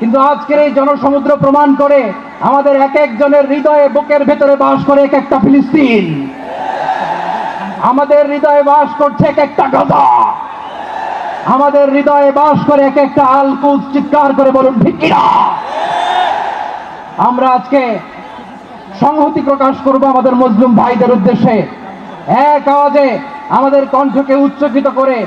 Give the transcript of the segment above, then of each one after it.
কিন্তু আজকের এই জনসমুদ্র প্রমাণ করে আমাদের এক একজনের হৃদয়ে বুকের ভেতরে বাস করে এক একটা ফিলিস্তিন। আমাদের হৃদয়ে বাস করছে এক একটা গাজা। আমাদের হৃদয়ে বাস করে এক একটা আলকুজ চিৎকার করে বলুন কিনা? আমরা আজকে সংহতি প্রকাশ করব আমাদের মুসলিম ভাইদের উদ্দেশ্যে। এক আওয়াজে আমাদের কণ্ঠকে উচ্চকিত করে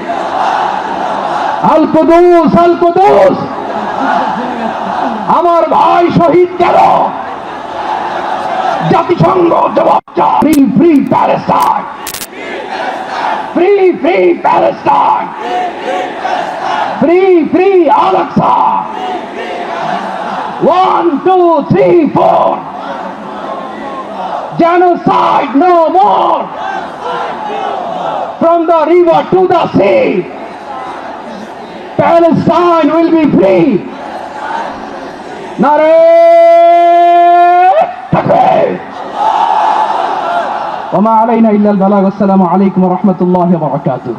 আল কুদুস আল কুদুস আমার ভাই শহীদ কেন? জাতিসংঘ জবাব free free Palestine. Free free Palestine. Free free আলাক্সা। One, two, three, four. Genocide no more. From the river to the sea. Palestine will be free. নারে وما علينا إلا البلاغ والسلام عليكم ورحمة الله وبركاته